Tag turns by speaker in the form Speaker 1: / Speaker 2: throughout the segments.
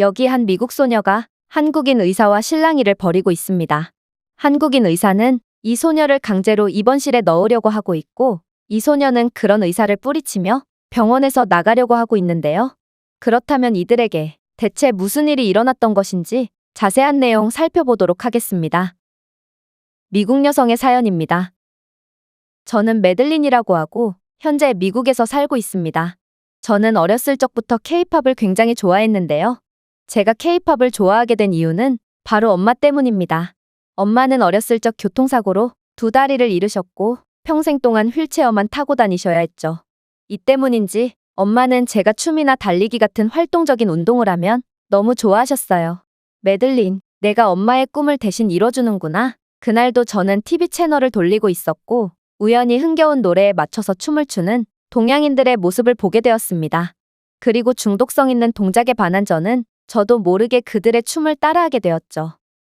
Speaker 1: 여기 한 미국 소녀가 한국인 의사와 실랑이를 벌이고 있습니다. 한국인 의사는 이 소녀를 강제로 입원실에 넣으려고 하고 있고 이 소녀는 그런 의사를 뿌리치며 병원에서 나가려고 하고 있는데요. 그렇다면 이들에게 대체 무슨 일이 일어났던 것인지 자세한 내용 살펴보도록 하겠습니다. 미국 여성의 사연입니다. 저는 메들린이라고 하고 현재 미국에서 살고 있습니다. 저는 어렸을 적부터 케이팝을 굉장히 좋아했는데요. 제가 케이팝을 좋아하게 된 이유는 바로 엄마 때문입니다. 엄마는 어렸을 적 교통사고로 두 다리를 잃으셨고 평생 동안 휠체어만 타고 다니셔야 했죠. 이 때문인지 엄마는 제가 춤이나 달리기 같은 활동적인 운동을 하면 너무 좋아하셨어요. 메들린, 내가 엄마의 꿈을 대신 이뤄주는구나. 그날도 저는 TV 채널을 돌리고 있었고 우연히 흥겨운 노래에 맞춰서 춤을 추는 동양인들의 모습을 보게 되었습니다. 그리고 중독성 있는 동작에 반한 저는 저도 모르게 그들의 춤을 따라하게 되었죠.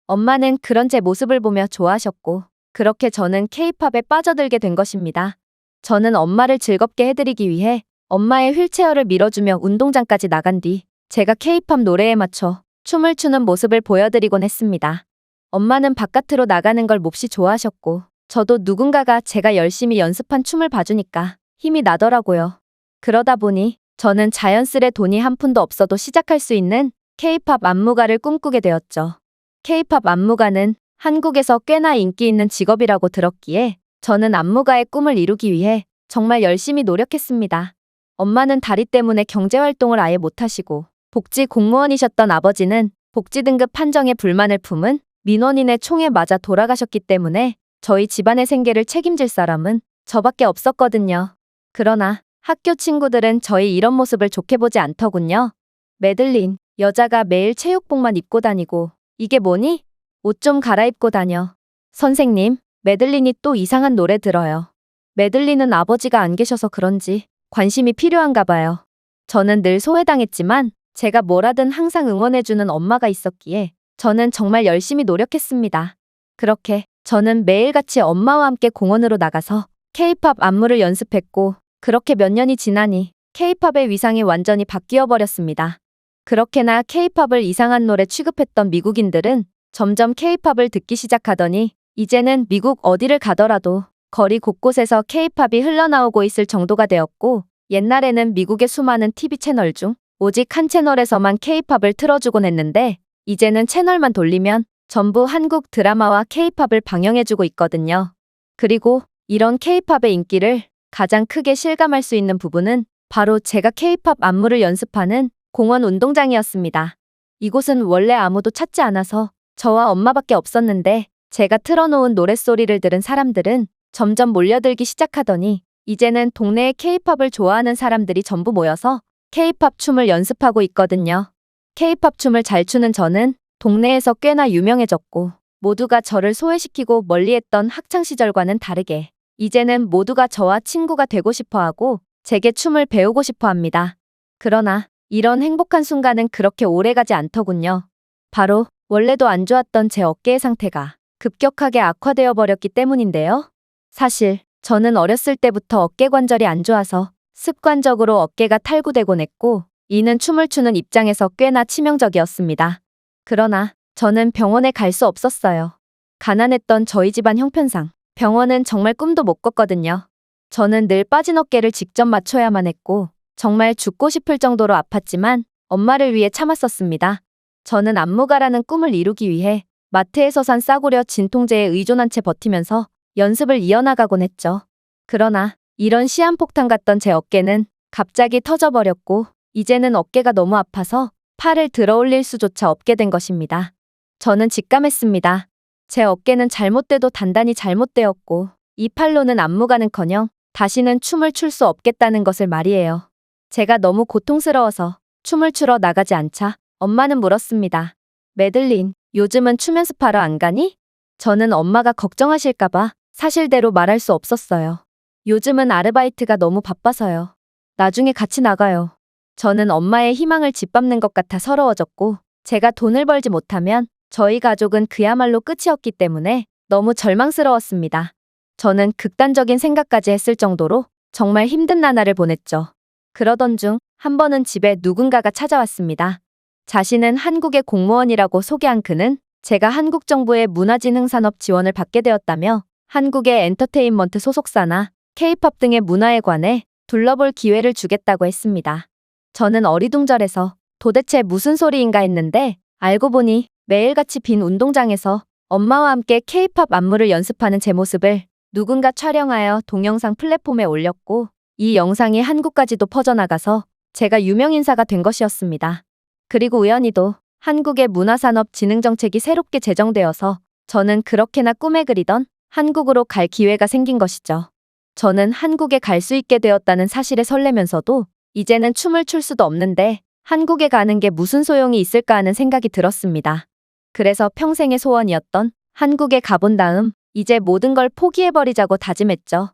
Speaker 1: 엄마는 그런 제 모습을 보며 좋아하셨고 그렇게 저는 케이팝에 빠져들게 된 것입니다. 저는 엄마를 즐겁게 해드리기 위해 엄마의 휠체어를 밀어주며 운동장까지 나간 뒤 제가 케이팝 노래에 맞춰 춤을 추는 모습을 보여드리곤 했습니다. 엄마는 바깥으로 나가는 걸 몹시 좋아하셨고 저도 누군가가 제가 열심히 연습한 춤을 봐주니까 힘이 나더라고요. 그러다 보니 저는 자연스레 돈이 한 푼도 없어도 시작할 수 있는 케이팝 안무가를 꿈꾸게 되었죠. 케이팝 안무가는 한국에서 꽤나 인기 있는 직업이라고 들었기에 저는 안무가의 꿈을 이루기 위해 정말 열심히 노력했습니다. 엄마는 다리 때문에 경제활동을 아예 못하시고 복지 공무원이셨던 아버지는 복지 등급 판정에 불만을 품은 민원인의 총에 맞아 돌아가셨기 때문에 저희 집안의 생계를 책임질 사람은 저밖에 없었거든요. 그러나 학교 친구들은 저희 이런 모습을 좋게 보지 않더군요. 메들린, 여자가 매일 체육복만 입고 다니고 이게 뭐니? 옷 좀 갈아입고 다녀. 선생님, 메들린이 또 이상한 노래 들어요. 메들린은 아버지가 안 계셔서 그런지 관심이 필요한가 봐요. 저는 늘 소외당했지만 제가 뭐라든 항상 응원해주는 엄마가 있었기에 저는 정말 열심히 노력했습니다. 그렇게 저는 매일같이 엄마와 함께 공원으로 나가서 케이팝 안무를 연습했고 그렇게 몇 년이 지나니 케이팝의 위상이 완전히 바뀌어 버렸습니다. 그렇게나 케이팝을 이상한 노래 취급했던 미국인들은 점점 케이팝을 듣기 시작하더니 이제는 미국 어디를 가더라도 거리 곳곳에서 케이팝이 흘러나오고 있을 정도가 되었고 옛날에는 미국의 수많은 TV 채널 중 오직 한 채널에서만 케이팝을 틀어주곤 했는데 이제는 채널만 돌리면 전부 한국 드라마와 케이팝을 방영해주고 있거든요. 그리고 이런 케이팝의 인기를 가장 크게 실감할 수 있는 부분은 바로 제가 케이팝 안무를 연습하는 공원 운동장이었습니다. 이곳은 원래 아무도 찾지 않아서 저와 엄마밖에 없었는데 제가 틀어놓은 노랫소리를 들은 사람들은 점점 몰려들기 시작하더니 이제는 동네에 케이팝을 좋아하는 사람들이 전부 모여서 케이팝 춤을 연습하고 있거든요. 케이팝 춤을 잘 추는 저는 동네에서 꽤나 유명해졌고 모두가 저를 소외시키고 멀리했던 학창시절과는 다르게 이제는 모두가 저와 친구가 되고 싶어 하고 제게 춤을 배우고 싶어 합니다. 그러나 이런 행복한 순간은 그렇게 오래가지 않더군요. 바로 원래도 안 좋았던 제 어깨의 상태가 급격하게 악화되어 버렸기 때문인데요. 사실 저는 어렸을 때부터 어깨 관절이 안 좋아서 습관적으로 어깨가 탈구되곤 했고 이는 춤을 추는 입장에서 꽤나 치명적이었습니다. 그러나 저는 병원에 갈 수 없었어요. 가난했던 저희 집안 형편상 병원은 정말 꿈도 못 꿨거든요. 저는 늘 빠진 어깨를 직접 맞춰야만 했고 정말 죽고 싶을 정도로 아팠지만 엄마를 위해 참았었습니다. 저는 안무가라는 꿈을 이루기 위해 마트에서 산 싸구려 진통제에 의존한 채 버티면서 연습을 이어나가곤 했죠. 그러나 이런 시한폭탄 같던 제 어깨는 갑자기 터져버렸고 이제는 어깨가 너무 아파서 팔을 들어 올릴 수조차 없게 된 것입니다. 저는 직감했습니다. 제 어깨는 잘못돼도 단단히 잘못되었고 이 팔로는 안무가는커녕 다시는 춤을 출 수 없겠다는 것을 말이에요. 제가 너무 고통스러워서 춤을 추러 나가지 않자 엄마는 물었습니다. 메들린, 요즘은 춤 연습하러 안 가니? 저는 엄마가 걱정하실까봐 사실대로 말할 수 없었어요. 요즘은 아르바이트가 너무 바빠서요. 나중에 같이 나가요. 저는 엄마의 희망을 짓밟는 것 같아 서러워졌고, 제가 돈을 벌지 못하면 저희 가족은 그야말로 끝이었기 때문에 너무 절망스러웠습니다. 저는 극단적인 생각까지 했을 정도로 정말 힘든 나날을 보냈죠. 그러던 중 한 번은 집에 누군가가 찾아왔습니다. 자신은 한국의 공무원이라고 소개한 그는 제가 한국 정부의 문화진흥산업 지원을 받게 되었다며 한국의 엔터테인먼트 소속사나 K-팝 등의 문화에 관해 둘러볼 기회를 주겠다고 했습니다. 저는 어리둥절해서 도대체 무슨 소리인가 했는데 알고 보니 매일같이 빈 운동장에서 엄마와 함께 K-팝 안무를 연습하는 제 모습을 누군가 촬영하여 동영상 플랫폼에 올렸고 이 영상이 한국까지도 퍼져나가서 제가 유명인사가 된 것이었습니다. 그리고 우연히도 한국의 문화산업 진흥정책이 새롭게 제정되어서 저는 그렇게나 꿈에 그리던 한국으로 갈 기회가 생긴 것이죠. 저는 한국에 갈 수 있게 되었다는 사실에 설레면서도 이제는 춤을 출 수도 없는데 한국에 가는 게 무슨 소용이 있을까 하는 생각이 들었습니다. 그래서 평생의 소원이었던 한국에 가본 다음 이제 모든 걸 포기해버리자고 다짐했죠.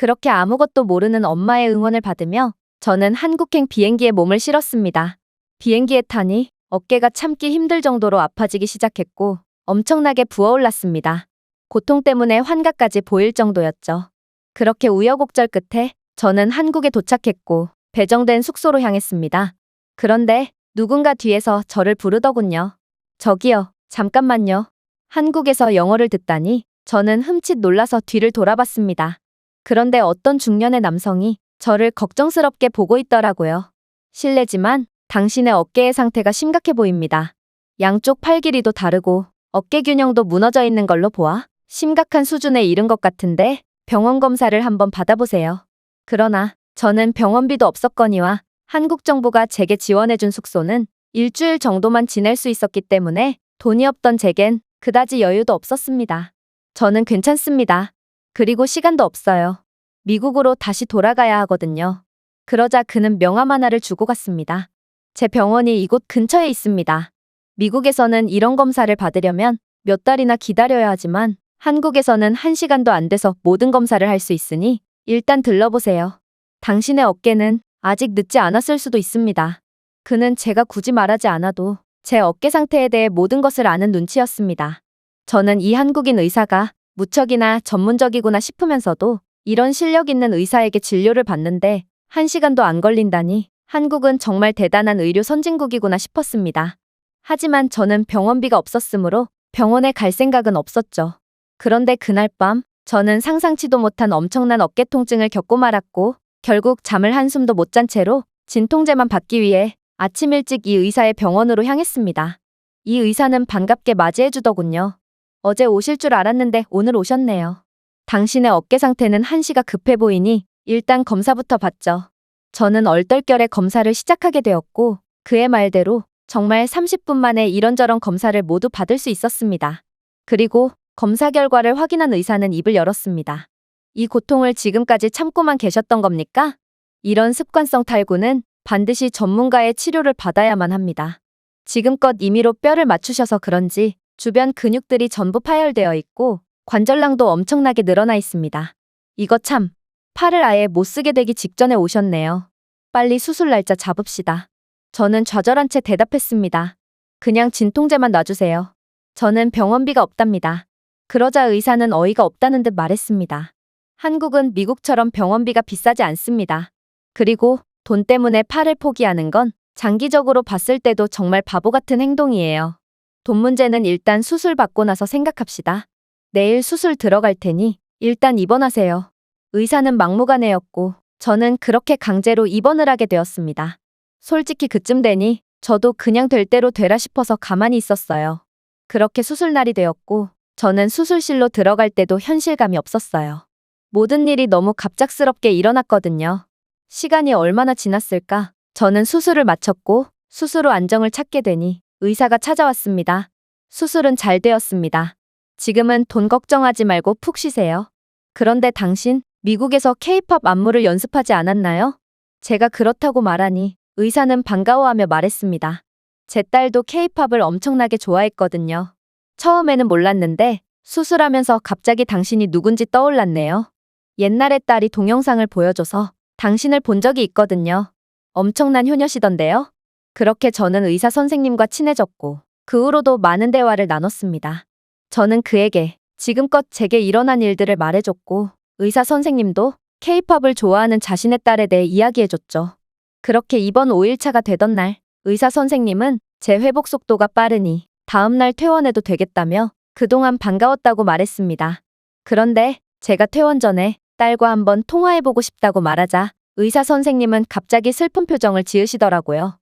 Speaker 1: 그렇게 아무것도 모르는 엄마의 응원을 받으며 저는 한국행 비행기에 몸을 실었습니다. 비행기에 타니 어깨가 참기 힘들 정도로 아파지기 시작했고 엄청나게 부어올랐습니다. 고통 때문에 환각까지 보일 정도였죠. 그렇게 우여곡절 끝에 저는 한국에 도착했고 배정된 숙소로 향했습니다. 그런데 누군가 뒤에서 저를 부르더군요. 저기요, 잠깐만요. 한국에서 영어를 듣다니 저는 흠칫 놀라서 뒤를 돌아봤습니다. 그런데 어떤 중년의 남성이 저를 걱정스럽게 보고 있더라고요. 실례지만 당신의 어깨의 상태가 심각해 보입니다. 양쪽 팔 길이도 다르고 어깨 균형도 무너져 있는 걸로 보아 심각한 수준에 이른 것 같은데 병원 검사를 한번 받아보세요. 그러나 저는 병원비도 없었거니와 한국 정부가 제게 지원해준 숙소는 일주일 정도만 지낼 수 있었기 때문에 돈이 없던 제겐 그다지 여유도 없었습니다. 저는 괜찮습니다. 그리고 시간도 없어요. 미국으로 다시 돌아가야 하거든요. 그러자 그는 명함 하나를 주고 갔습니다. 제 병원이 이곳 근처에 있습니다. 미국에서는 이런 검사를 받으려면 몇 달이나 기다려야 하지만 한국에서는 한 시간도 안 돼서 모든 검사를 할 수 있으니 일단 들러보세요. 당신의 어깨는 아직 늦지 않았을 수도 있습니다. 그는 제가 굳이 말하지 않아도 제 어깨 상태에 대해 모든 것을 아는 눈치였습니다. 저는 이 한국인 의사가 무척이나 전문적이구나 싶으면서도 이런 실력 있는 의사에게 진료를 받는데 한 시간도 안 걸린다니 한국은 정말 대단한 의료 선진국이구나 싶었습니다. 하지만 저는 병원비가 없었으므로 병원에 갈 생각은 없었죠. 그런데 그날 밤 저는 상상치도 못한 엄청난 어깨 통증을 겪고 말았고 결국 잠을 한숨도 못 잔 채로 진통제만 받기 위해 아침 일찍 이 의사의 병원으로 향했습니다. 이 의사는 반갑게 맞이해 주더군요. 어제 오실 줄 알았는데 오늘 오셨네요. 당신의 어깨 상태는 한시가 급해 보이니 일단 검사부터 받죠. 저는 얼떨결에 검사를 시작하게 되었고 그의 말대로 정말 30분 만에 이런저런 검사를 모두 받을 수 있었습니다. 그리고 검사 결과를 확인한 의사는 입을 열었습니다. 이 고통을 지금까지 참고만 계셨던 겁니까? 이런 습관성 탈구는 반드시 전문가의 치료를 받아야만 합니다. 지금껏 임의로 뼈를 맞추셔서 그런지 주변 근육들이 전부 파열되어 있고 관절량도 엄청나게 늘어나 있습니다. 이거 참, 팔을 아예 못 쓰게 되기 직전에 오셨네요. 빨리 수술 날짜 잡읍시다. 저는 좌절한 채 대답했습니다. 그냥 진통제만 놔주세요. 저는 병원비가 없답니다. 그러자 의사는 어이가 없다는 듯 말했습니다. 한국은 미국처럼 병원비가 비싸지 않습니다. 그리고 돈 때문에 팔을 포기하는 건 장기적으로 봤을 때도 정말 바보 같은 행동이에요. 돈 문제는 일단 수술 받고 나서 생각합시다. 내일 수술 들어갈 테니 일단 입원하세요. 의사는 막무가내였고 저는 그렇게 강제로 입원을 하게 되었습니다. 솔직히 그쯤 되니 저도 그냥 될 대로 되라 싶어서 가만히 있었어요. 그렇게 수술날이 되었고 저는 수술실로 들어갈 때도 현실감이 없었어요. 모든 일이 너무 갑작스럽게 일어났거든요. 시간이 얼마나 지났을까? 저는 수술을 마쳤고 수술 후 안정을 찾게 되니 의사가 찾아왔습니다. 수술은 잘 되었습니다. 지금은 돈 걱정하지 말고 푹 쉬세요. 그런데 당신 미국에서 케이팝 안무를 연습하지 않았나요? 제가 그렇다고 말하니 의사는 반가워하며 말했습니다. 제 딸도 케이팝을 엄청나게 좋아했거든요. 처음에는 몰랐는데 수술하면서 갑자기 당신이 누군지 떠올랐네요. 옛날에 딸이 동영상을 보여줘서 당신을 본 적이 있거든요. 엄청난 효녀시던데요. 그렇게 저는 의사 선생님과 친해졌고 그 후로도 많은 대화를 나눴습니다. 저는 그에게 지금껏 제게 일어난 일들을 말해줬고 의사 선생님도 케이팝을 좋아하는 자신의 딸에 대해 이야기해줬죠. 그렇게 이번 5일차가 되던 날 의사 선생님은 제 회복 속도가 빠르니 다음날 퇴원해도 되겠다며 그동안 반가웠다고 말했습니다. 그런데 제가 퇴원 전에 딸과 한번 통화해보고 싶다고 말하자 의사 선생님은 갑자기 슬픈 표정을 지으시더라고요.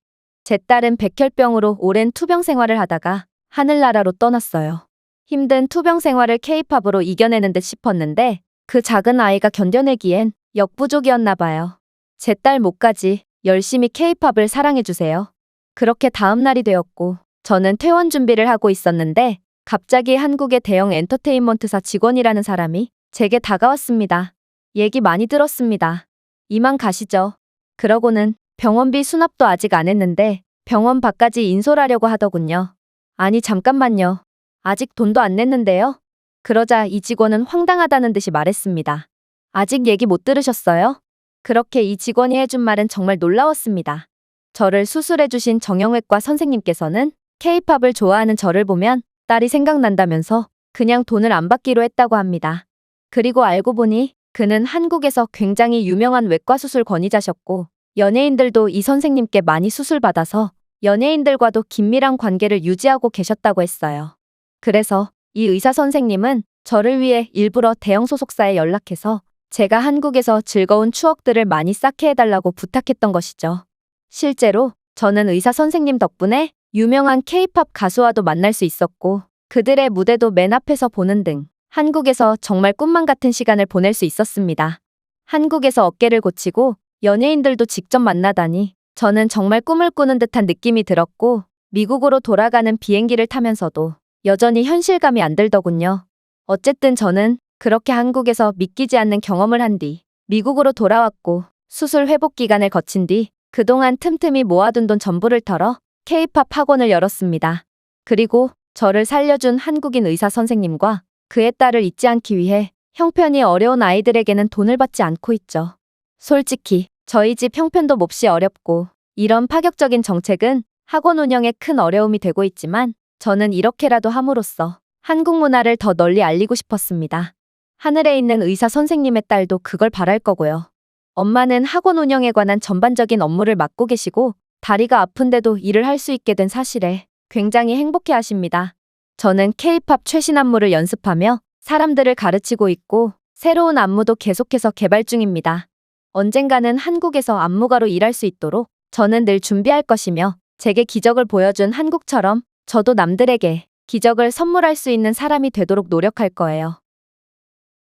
Speaker 1: 제 딸은 백혈병으로 오랜 투병 생활을 하다가 하늘나라로 떠났어요. 힘든 투병 생활을 케이팝으로 이겨내는 듯 싶었는데 그 작은 아이가 견뎌내기엔 역부족이었나 봐요. 제 딸 목까지 열심히 케이팝을 사랑해주세요. 그렇게 다음 날이 되었고 저는 퇴원 준비를 하고 있었는데 갑자기 한국의 대형 엔터테인먼트사 직원이라는 사람이 제게 다가왔습니다. 얘기 많이 들었습니다. 이만 가시죠. 그러고는 병원비 수납도 아직 안 했는데 병원 밖까지 인솔하려고 하더군요. 아니 잠깐만요. 아직 돈도 안 냈는데요. 그러자 이 직원은 황당하다는 듯이 말했습니다. 아직 얘기 못 들으셨어요? 그렇게 이 직원이 해준 말은 정말 놀라웠습니다. 저를 수술해주신 정형외과 선생님께서는 케이팝을 좋아하는 저를 보면 딸이 생각난다면서 그냥 돈을 안 받기로 했다고 합니다. 그리고 알고 보니 그는 한국에서 굉장히 유명한 외과 수술 권위자셨고 연예인들도 이 선생님께 많이 수술받아서 연예인들과도 긴밀한 관계를 유지하고 계셨다고 했어요. 그래서 이 의사 선생님은 저를 위해 일부러 대형 소속사에 연락해서 제가 한국에서 즐거운 추억들을 많이 쌓게 해달라고 부탁했던 것이죠. 실제로 저는 의사 선생님 덕분에 유명한 케이팝 가수와도 만날 수 있었고 그들의 무대도 맨 앞에서 보는 등 한국에서 정말 꿈만 같은 시간을 보낼 수 있었습니다. 한국에서 어깨를 고치고 연예인들도 직접 만나다니 저는 정말 꿈을 꾸는 듯한 느낌이 들었고 미국으로 돌아가는 비행기를 타면서도 여전히 현실감이 안 들더군요. 어쨌든 저는 그렇게 한국에서 믿기지 않는 경험을 한 뒤 미국으로 돌아왔고 수술 회복 기간을 거친 뒤 그동안 틈틈이 모아둔 돈 전부를 털어 K-팝 학원을 열었습니다. 그리고 저를 살려준 한국인 의사 선생님과 그의 딸을 잊지 않기 위해 형편이 어려운 아이들에게는 돈을 받지 않고 있죠. 솔직히 저희 집 형편도 몹시 어렵고 이런 파격적인 정책은 학원 운영에 큰 어려움이 되고 있지만 저는 이렇게라도 함으로써 한국 문화를 더 널리 알리고 싶었습니다. 하늘에 있는 의사 선생님의 딸도 그걸 바랄 거고요. 엄마는 학원 운영에 관한 전반적인 업무를 맡고 계시고 다리가 아픈데도 일을 할 수 있게 된 사실에 굉장히 행복해 하십니다. 저는 K-팝 최신 안무를 연습하며 사람들을 가르치고 있고 새로운 안무도 계속해서 개발 중입니다. 언젠가는 한국에서 안무가로 일할 수 있도록 저는 늘 준비할 것이며 제게 기적을 보여준 한국처럼 저도 남들에게 기적을 선물할 수 있는 사람이 되도록 노력할 거예요.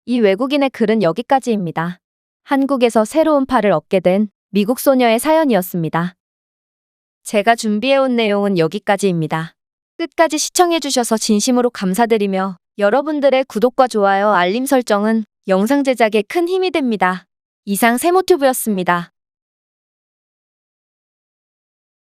Speaker 1: 이 외국인의 글은 여기까지입니다. 한국에서 새로운 팔을 얻게 된 미국 소녀의 사연이었습니다. 제가 준비해온 내용은 여기까지입니다. 끝까지 시청해주셔서 진심으로 감사드리며 여러분들의 구독과 좋아요, 알림 설정은 영상 제작에 큰 힘이 됩니다. 이상 세모튜브였습니다.